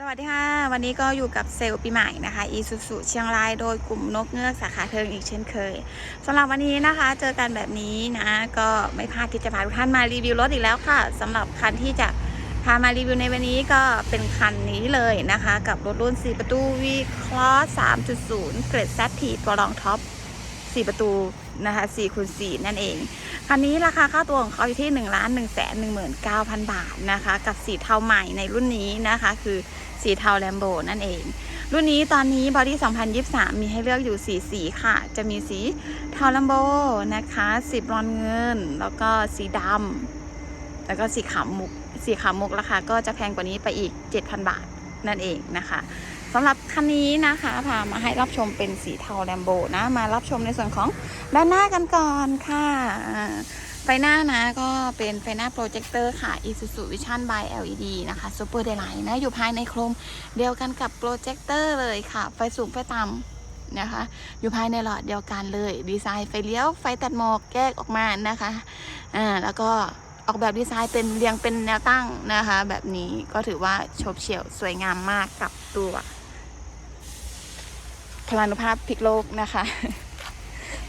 สวัสดีค่ะ วันนี้ก็อยู่กับเซลล์ปีใหม่นะคะอีซูซูเชียงรายโดยกลุ่มนกเงือกสาขาเทิงอีกเช่นเคยสำหรับวันนี้นะคะ เจอกันแบบนี้นะ ก็ไม่พลาดที่จะพาทุกท่านมารีวิวรถอีกแล้วค่ะสำหรับคันที่จะพามารีวิวในวันนี้ก็เป็นคันนี้เลยนะคะ กับรถรุ่น 4 ประตู V Cross 3.0 เกรด ZT ตัวรองท็อป 4 ประตูนะคะ4คูณ4นั่นเอง คันนี้ราคาค่าตัวของเขาอยู่ที่1 1 1 9 0 0 0 บาทนะคะ กับสีเทาใหม่ในรุ่นนี้นะคะคือ สีเทาแลมโบนั่นเอง รุ่นนี้ตอนนี้บอดี้2023 มีให้เลือกอยู่สีสีค่ะ จะมีสีเทาแลมโบนะคะสีบรอนเงิน แล้วก็สีดำแล้วก็สีขาวมุก สีขาวมุกราคาก็จะแพงกว่านี้ไปอีก 7,000 บาทนั่นเองนะคะสำหรับคันนี้นะคะพามาให้รับชมเป็นสีเทาแลมโบนะ มารับชมในส่วนของด้านหน้ากันก่อนค่ะ ไฟหน้านะก็เป็นไฟหน้าโปรเจคเตอร์ค่ะ Isuzu Vision by LED นะคะ Super Daylight นะ อยู่ภายในโครมเดียวกันกับโปรเจคเตอร์เลยค่ะ ไฟสูงไฟต่ำนะคะ อยู่ภายในหลอดเดียวกันเลย ดีไซน์ไฟเลี้ยว ไฟตัดหมอกแยกออกมานะคะ อ่า แล้วก็ออกแบบดีไซน์เป็นเรียงเป็นแนวตั้งนะคะ แบบนี้ก็ถือว่าโฉบเฉี่ยวสวยงามมากกับตัวพลานุภาพพลิกโลกนะคะ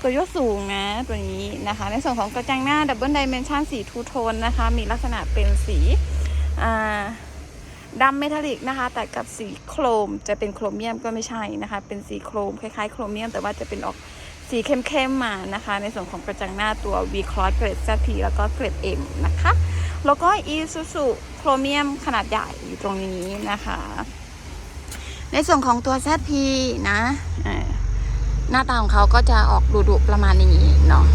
ตัวยกสูงนะตัวนี้นะคะ ในส่วนของกระจังหน้าดับเบิลไดเมนชันสีทูโทนนะคะ มีลักษณะเป็นสีดำเมทัลลิกนะคะ แต่กับสีโครมจะเป็นโครเมียมก็ไม่ใช่นะคะ เป็นสีโครมคล้ายๆ โครเมียม แต่ว่าจะเป็นออกสีเข้มๆมานะคะ ในส่วนของกระจังหน้าตัว V Cross เกรด ZT แล้วก็เกรด M นะคะ แล้วก็ Isuzu โครเมียมขนาดใหญ่อยู่ตรงนี้นะคะ ในส่วนของตัว ZP นะ หน้าตาของเขาก็จะออกดุดุประมาณนี้เนาะ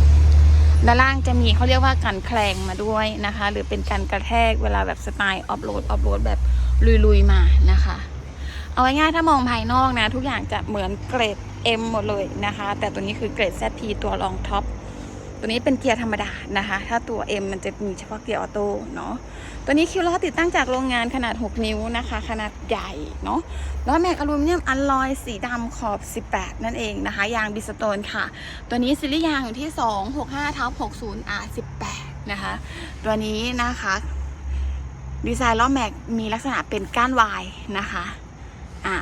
ด้านล่างจะมีเขาเรียกว่ากันแคลงมาด้วยนะคะ หรือเป็นการกระแทกเวลาแบบสไตล์ออฟโรดออฟโรดแบบลุยๆมานะคะ เอาง่ายๆถ้ามองภายนอกนะ ทุกอย่างจะเหมือนเกรด M หมดเลยนะคะ แต่ตัวนี้คือเกรด ZP ตัวรองท็อป ตัวนี้เป็นเกียร์ธรรมดานะคะ ถ้าตัว M มันจะมีเฉพาะเกียร์ออโต้เนาะ ตัวนี้คิวล้อติดตั้งจากโรงงานขนาด 6 นิ้วนะคะ ขนาดใหญ่เนาะ ล้อแม็กอลูมิเนียมอัลลอยสีดำขอบ 18 นั่นเองนะคะ ยางบิสโตนค่ะ ตัวนี้ซิลิยางอยู่ที่ 265ทับ60 R18 นะคะ ตัวนี้นะคะดีไซน์ล้อแม็กมีลักษณะเป็นก้านวายนะคะ อ่า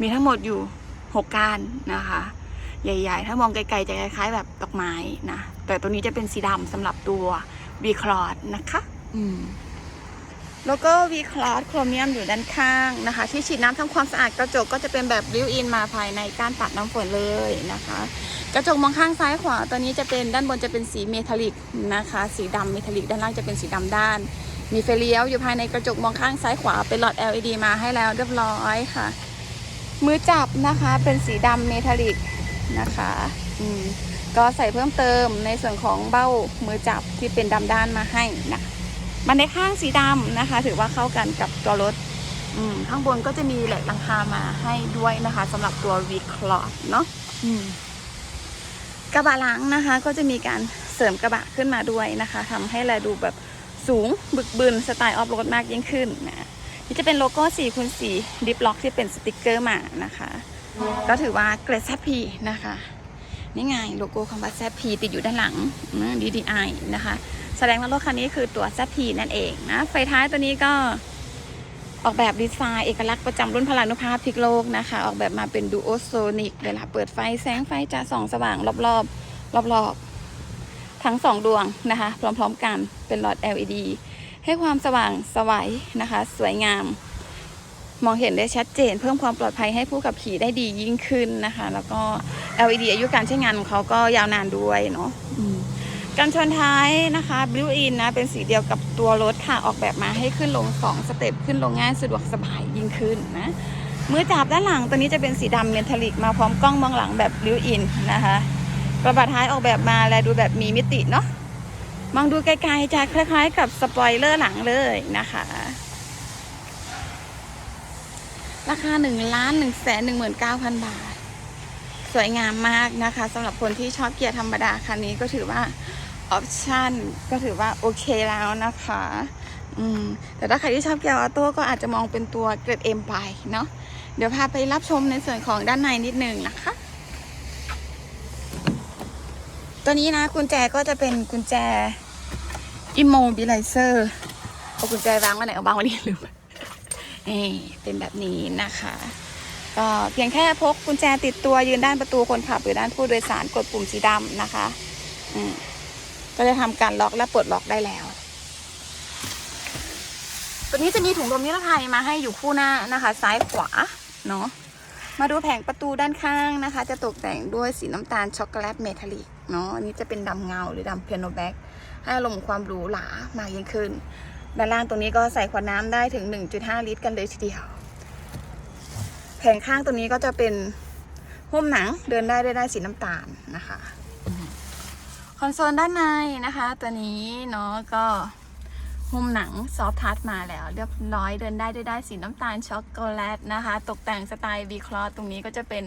มีทั้งหมดอยู่ 6 ก้านนะคะ ใหญ่ ๆ ถ้ามองไกลๆจะคล้ายๆแบบดอกไม้นะ แต่ตัวนี้จะเป็นสีดำสำหรับตัว V c r o s s นะคะอืมแล้วก็ V Cross โครเมียมอยู่ด้านข้างนะคะ ที่ฉีดน้ำทำความสะอาดกระจกก็จะเป็นแบบริ้วอินมาภายในกานปัดน้ำฝนเลยนะคะ กระจกมองข้างซ้ายขวาตัวนี้จะเป็นด้านบนจะเป็นสีเมทัลลิกนะคะ สีดำเมทัลลิกด้านล่างจะเป็นสีดำด้าน มีไฟเลี้ยวอยู่ภายในกระจกมองข้างซ้ายขวาเป็นหลอด LED มาให้แล้วเรียบร้อยค่ะ มือจับนะคะเป็นสีดำเมทัลลิก นะคะอืมก็ใส่เพิ่มเติมในส่วนของเบ้ามือจับที่เป็นดำด้านมาให้นะคะบันไดข้างสีดำนะคะ ถือว่าเข้ากันกับตัวรถอืมข้างบนก็จะมีแหลกหลังคามาให้ด้วยนะคะสำหรับตัว V c l o t เนาะอืมกระบะหลังนะคะ ก็จะมีการเสริมกระบะขึ้นมาด้วยนะคะทำให้แลดูแบบสูงบึกบึนสไตล์ออฟโรดมากยิ่งขึ้นนะนี่จะเป็นโลโก้4คูณ4ดิฟล็อกที่เป็นสติกเกอร์มานะคะ ก็ถือว่าเกรดแซพีนะคะ นี่ไงโลโก้คำว่าแซพีติดอยู่ด้านหลัง DDI นะคะ แสดงว่ารถคันนี้คือตัวแซพีนั่นเองนะ ไฟท้ายตัวนี้ก็ออกแบบดีไซน์เอกลักษณ์ประจำรุ่นพลานุภาพพิกโลกนะคะ ออกแบบมาเป็นดูโอโซนิกเวลาเปิดไฟแสงไฟจะส่องสว่างรอบๆรอบๆทั้งสองดวงนะคะ พร้อมๆกันเป็นหลอด LED ให้ความสว่างสวัยนะคะ สวยงาม มองเห็นได้ชัดเจน เพิ่มความปลอดภัยให้ผู้ขับขี่ได้ดียิ่งขึ้นนะคะ แล้วก็ LED อายุการใช้งานของเขาก็ยาวนานด้วยเนาะอืมกันชนท้ายนะคะบลิวอินนะเป็นสีเดียวกับตัวรถค่ะออกแบบมาให้ขึ้นลง 2 สเต็ปขึ้นลงง่ายสะดวกสบายยิ่งขึ้นนะมือจับด้านหลังตัวนี้จะเป็นสีดำเมทัลลิกมาพร้อมกล้องมองหลังแบบบลิวอินนะคะกระบะท้ายออกแบบมาและดูแบบมีมิติเนาะมองดูไกลๆจะคล้ายๆ กับสปอยเลอร์หลังเลยนะคะ ราคา1ล้าน1แสน19,000บาท สวยงามมากนะคะสำหรับคนที่ชอบเกียร์ธรรมดาคันนี้ก็ถือว่าออปชั่นก็ถือว่าโอเคแล้วนะคะอืมแต่ถ้าใครที่ชอบเกียร์ออโต้ก็อาจจะมองเป็นตัวเกรดเอ็มไปเนาะเดี๋ยวพาไปรับชมในส่วนของด้านในนิดนึงนะคะตัวนี้นะกุญแจก็จะเป็นกุญแจ immobilizer เอากุญแจวางไว้ไหนเอาวางไว้นี่ลืม นี่เป็นแบบนี้นะคะ ก็เพียงแค่พกกุญแจติดตัวยืนด้านประตูคนขับหรือด้านผู้โดยสารกดปุ่มสีดำนะคะอืก็จะทำการล็อกและปลดล็อกได้แล้ว ตัวนี้จะมีถุงลมนิรภัยมาให้อยู่คู่หน้านะคะ ซ้ายขวาเนาะมาดูแผงประตูด้านข้างนะคะ จะตกแต่งด้วยสีน้ำตาลช็อกโกแลตเมทัลลิกเนาะอันนี้จะเป็นดำเงาหรือดำเปียโนแบ็กให้อารมณ์ความหรูหรา มากยิ่งขึ้น ด้านล่างตรงนี้ก็ใส่ขวดน้ำได้ถึง 1.5 ลิตร กันเลยทีเดียว แผงข้างตัวนี้ก็จะเป็นหุ้มหนังเดินได้ได้ได้สีน้ำตาลนะคะคอนโซลด้านในนะคะ ตัวนี้เนาะก็หุ้มหนังซอฟทัชมาแล้ว เรียบร้อยเดินได้ได้ได้สีน้ำตาลช็อกโกแลตนะคะ ตกแต่งสไตล์วีคลอตรงนี้ก็จะเป็น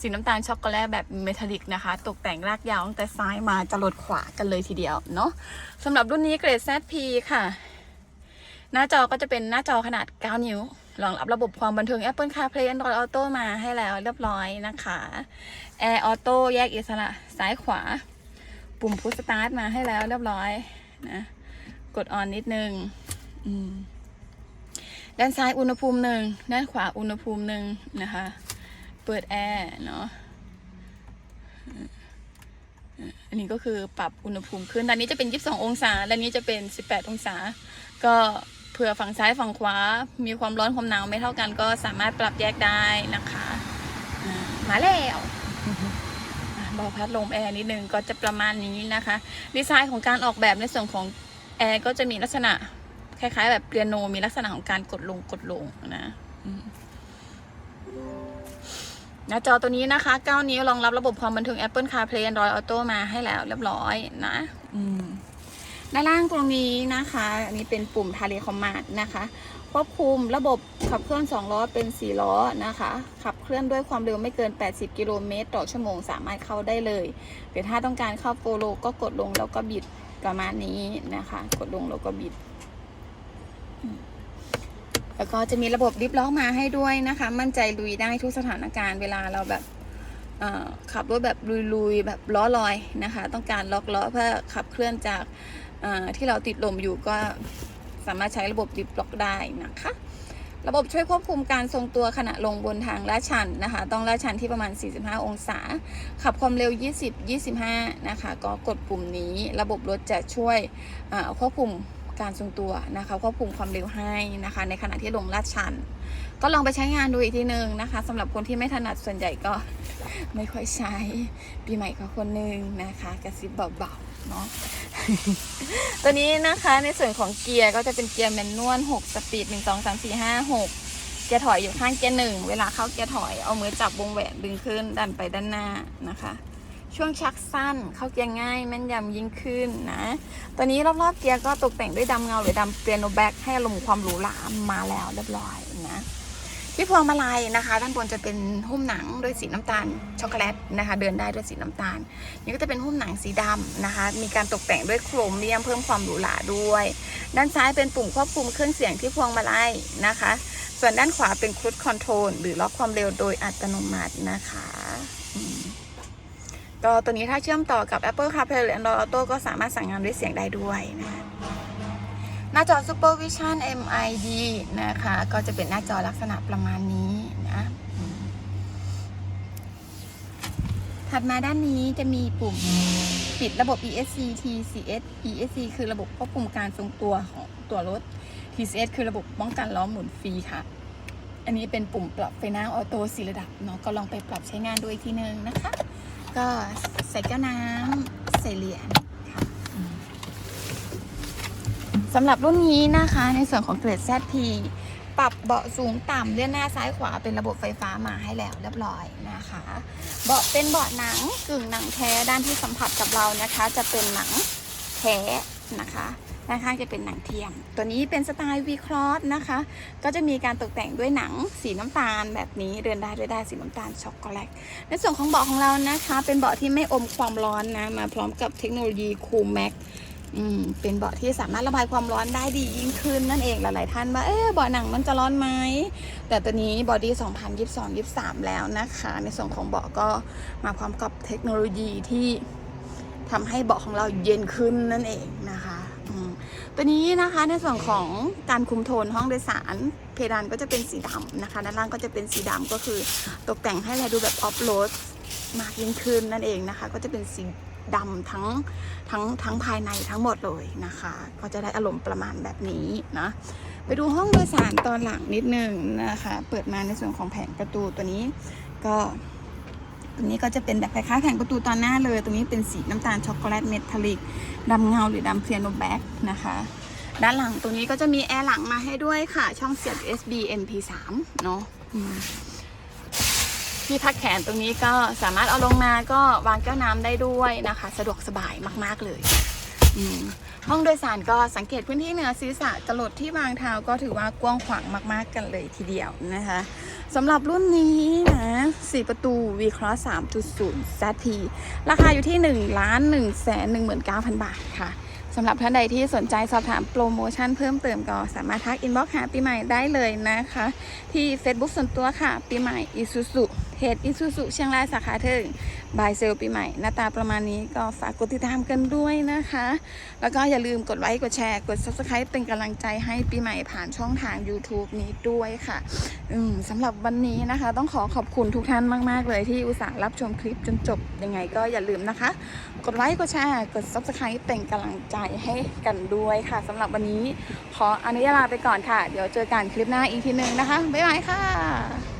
สีน้ำตาลช็อกโกแลตแบบเมทัลลิกนะคะ ตกแต่งรากยาวตั้งแต่ซ้ายมาจะลดขวากันเลยทีเดียวเนาะสำหรับรุ่นนี้เกรด ZP ค่ะ หน้าจอก็จะเป็นหน้าจอขนาด 9 นิ้วรองรับระบบความบันเทิง Apple CarPlay Android Auto มาให้แล้วเรียบร้อยนะคะ Air Auto แยกอิสระซ้ายขวา ปุ่มพุชสตาร์ทมาให้แล้วเรียบร้อยนะกดออนนิดนึงด้านซ้ายอุณหภูมิหนึ่งด้านขวาอุณหภูมิหนึ่งนะคะ เปิดแอร์เนาะอันนี้ก็คือปรับอุณหภูมิขึ้นด้านนี้จะเป็น 22 องศาด้านนี้จะเป็น 18 องศา ก็ เผื่อฝั่งซ้ายฝั่งขวา มีความร้อนความหนาวไม่เท่ากันก็สามารถปรับแยกได้นะคะมาแล้วอะเบาพัดลมแอร์นิดนึงก็จะประมาณนี้นะคะ ดีไซน์ของการออกแบบในส่วนของแอร์ก็จะมีลักษณะ คล้ายๆ แบบเปียโนมีลักษณะของการกดลงกดลงนะหน้าจอตัวนี้นะคะ 9 นิ้วรองรับระบบความบันเทิง Apple CarPlay Android Auto มาให้แล้วเรียบร้อยนะ อืม ด้านล่างตรงนี้นะคะ อันนี้เป็นปุ่ม Tele Command นะคะ ควบคุมระบบขับเคลื่อน 2 ล้อเป็น 4 ล้อนะคะ ขับเคลื่อนด้วยความเร็วไม่เกิน 80 กิโลเมตรต่อชั่วโมงสามารถเข้าได้เลยหรือถ้าต้องการเข้าโฟโลก็กดลงแล้วก็บิดประมาณนี้นะคะ กดลงแล้วก็บิด แล้วก็จะมีระบบลิฟต์ล้อมาให้ด้วยนะคะ มั่นใจลุยได้ทุกสถานการณ์เวลาเราแบบขับรถแบบลุยๆแบบล้อลอยนะคะ ต้องการล็อกล้อเพื่อขับเคลื่อนจาก ที่เราติดลมอยู่ก็สามารถใช้ระบบลิฟล็อกได้นะคะ ระบบช่วยควบคุมการทรงตัวขณะลงบนทางลาดชันนะคะ ต้องลาดชันที่ประมาณ 45 องศา ขับความเร็ว 20 25 นะคะ ก็กดปุ่มนี้ ระบบรถจะช่วยควบคุมการทรงตัวนะคะควบคุมความเร็วให้นะคะ ในขณะที่ลงลาดชัน ก็ลองไปใช้งานดูอีกทีหนึ่งนะคะสำหรับคนที่ไม่ถนัดส่วนใหญ่ก็ไม่ค่อยใช้ปีใหม่ก็คนหนึ่งนะคะ กระซิบเบาๆ เนาะตัวนี้นะคะในส่วนของเกียร์ก็จะเป็นเกียร์แมนนวล6สปีด 1 2 3 4 5 6 เกียร์ถอยอยู่ข้างเกียร์หนึ่งเวลาเข้าเกียร์ถอยเอามือจับวงแหวนดึงขึ้นดันไปด้านหน้านะคะ ช่วงชักสั้นเข้าเกียร์ง่ายแม่นยำยิ่งขึ้นนะ ตัวนี้รอบๆเกียร์ก็ตกแต่งด้วยดำเงาหรือดำเปียโนแบ็กให้อารมณ์ความหรูหรามาแล้วเรียบร้อยนะ ที่พวงมาลัยนะคะ ด้านบนจะเป็นหุ้มหนังด้วยสีน้ำตาลช็อกโกแลตนะคะ เดินได้ด้วยสีน้ำตาลนี่ก็จะเป็นหุ้มหนังสีดำนะคะ มีการตกแต่งด้วยโครเมียมเพิ่มความหรูหราด้วย ด้านซ้ายเป็นปุ่มควบคุมเครื่องเสียงที่พวงมาลัยนะคะ ส่วนด้านขวาเป็นครู i คอนโทรลหรือล็อกความเร็วโดยอัตโนมัตินะคะก็ตัวนี้ถ้าเชื่อมต่อกับ Apple CarPlay หรือ Android Auto ก็สามารถสั่งงานด้วยเสียงได้ด้วยนะคะ หน้าจอ Super Vision MID นะคะ ก็จะเป็นหน้าจอลักษณะประมาณนี้นะถัดมาด้านนี้จะมีปุ่มปิดระบบ ESC TCS ESC คือระบบควบคุมการทรงตัวของตัวรถ TCS คือระบบป้องกันล้อหมุนฟรีค่ะ อันนี้เป็นปุ่มปรับไฟหน้าออโต้สีระดับเนาะก็ลองไปปรับใช้งานดูอีกทีนึงนะคะ ก็ใส่แก้วน้ำใส่เหรียญค่ะอืม สำหรับรุ่นนี้นะคะในส่วนของเกรด ZP ปรับเบาะสูงต่ำเลื่อนหน้าซ้ายขวาเป็นระบบไฟฟ้ามาให้แล้วเรียบร้อยนะคะ เบาะเป็นเบาะหนังกึ่งหนังแท้ด้านที่สัมผัสกับเรานะคะ จะเป็นหนังแท้นะคะด้านข้างจะเป็นหนังเทียม ตัวนี้เป็นสไตล์ V cross นะคะ ก็จะมีการตกแต่งด้วยหนังสีน้ำตาลแบบนี้เดินได้ด้วยได้สีน้ำตาลช็อกโกแลต ในส่วนของเบาะของเรานะคะ เป็นเบาะที่ไม่อมความร้อนนะ มาพร้อมกับเทคโนโลยี Cool Max อืมเป็นเบาะที่สามารถระบายความร้อนได้ดียิ่งขึ้นนั่นเองหลายๆท่านว่าเอ๊ะเบาะหนังมันจะร้อนไหมแต่ตัวนี้บอดี้2022 23 แล้วนะคะ ในส่วนของเบาะก็มาพร้อมกับเทคโนโลยีที่ทำให้เบาะของเราเย็นขึ้นนั่นเองนะคะตัวนี้นะคะในส่วนของการคุมโทนห้องโดยสาร เพดานก็จะเป็นสีดำนะคะด้านล่างก็จะเป็นสีดำก็คือตกแต่งให้เราดูแบบออฟโรดมากยิ่งขึ้นนั่นเองนะคะ ก็จะเป็นสี ดำทั้งทั้งทั้งภายในทั้งหมดเลยนะคะ ก็จะได้อารมณ์ประมาณแบบนี้นะไปดูห้องโดยสารตอนหลังนิดนึงนะคะ เปิดมาในส่วนของแผงประตูตัวนี้ก็ตรงนี้ก็จะเป็นแบบคล้ายๆแผงประตูตอนหน้าเลย ตรงนี้เป็นสีน้ำตาลช็อกโกแลตเมทัลลิกดำเงาหรือดำเพียโนแบ็กนะคะ ด้านหลังตรงนี้ก็จะมีแอร์หลังมาให้ด้วยค่ะ ช่องเสียบ USB MP3 เนาะ ที่พักแขนตรงนี้ก็สามารถเอาลงมาก็วางแก้วน้ำได้ด้วยนะคะ สะดวกสบายมากๆเลยห้องโดยสารก็สังเกตพื้นที่เหนือศีรษะจรดที่วางเท้าก็ถือว่ากว้างขวางมาก ๆ กันเลยทีเดียวนะคะสำหรับรุ่นนี้นะ 4 ประตู V Cross 3.0 ZT ราคาอยู่ที่1ล้าน1แสน19,000 บาทค่ะสำหรับท่านใดที่สนใจสอบถามโปรโมชั่นเพิ่มเติมก็สามารถทักอินบ็อกซ์หาปีใหม่ได้เลยนะคะ ที่ Facebook ส่วนตัวค่ะ ปีใหม่อิซูซุ จอิซูซุเชียงรายสาขาเทิงบายเซลปีใหม่หน้าตาประมาณนี้ก็ฝากกดติดตามกันด้วยนะคะ แล้วก็อย่าลืมกดไลค์กดแชร์กด Subscribe เป็นกำลังใจให้ปีใหม่ผ่านช่องทาง YouTube นี้ด้วยค่ะอืมสำหรับวันนี้นะคะ ต้องขอขอบคุณทุกท่านมาก ๆ เลยที่อุตส่าห์รับชมคลิปจนจบยังไงก็อย่าลืมนะคะ กดไลค์กดแชร์กด Subscribe เป็นกำลังใจให้กันด้วยค่ะสำหรับวันนี้ขออนุญาตลาไปก่อนค่ะ เดี๋ยวเจอกันคลิปหน้าอีกทีหนึ่งนะคะ บ๊ายบายค่ะ